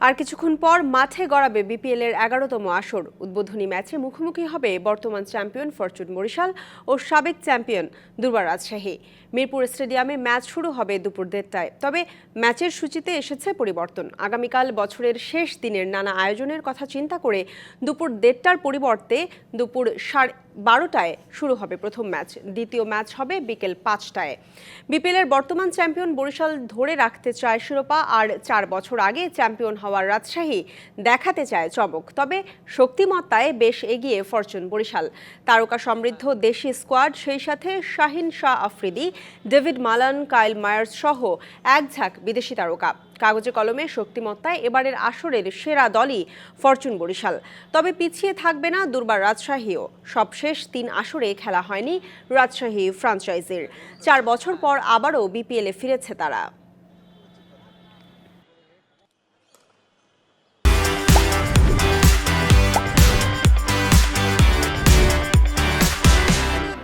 আর কিছুক্ষণ পর মাঠে গড়াবে বিপিএল এর এগারোতম আসর। উদ্বোধনী ম্যাচে মুখোমুখি হবে বর্তমান চ্যাম্পিয়ন ফরচুন বরিশাল ও সাবেক চ্যাম্পিয়ন দুর্বার রাজশাহী। মিরপুর স্টেডিয়ামে ম্যাচ শুরু হবে দুপুর দেড়টায়। তবে ম্যাচের সূচিতে এসেছে পরিবর্তন। আগামীকাল বছরের শেষ দিনের নানা আয়োজনের কথা চিন্তা করে দুপুর দেড়টার পরিবর্তে দুপুর সাড়ে বারোটায় শুরু হবে প্রথম ম্যাচ। দ্বিতীয় ম্যাচ হবে বিকেল পাঁচটায়। বিপিএলের বর্তমান চ্যাম্পিয়ন বরিশাল ধরে রাখতে চায় শিরোপা আর চার বছর আগে চ্যাম্পিয়ন হওয়ার রাজশাহী দেখাতে চায় চমক। তবে শক্তিমত্তায় বেশ এগিয়ে ফরচুন বরিশাল। তারকা সমৃদ্ধ দেশি স্কোয়াড, সেই সাথে Shaheen Shah Afridi, David Malan, Kyle Mayers সহ এক ঝাঁক বিদেশি তারকা। কাগজে কলমে শক্তিমত্তায় এবারের আসরের সেরা দলই ফরচুন বরিশাল। তবে পিছিয়ে থাকবে না দুর্বার রাজশাহীও। সবশেষ তিন আসরে খেলা হয়নি রাজশাহী ফ্রাঞ্চাইজির। চার বছর পর আবারও বিপিএলে ফিরেছে তারা।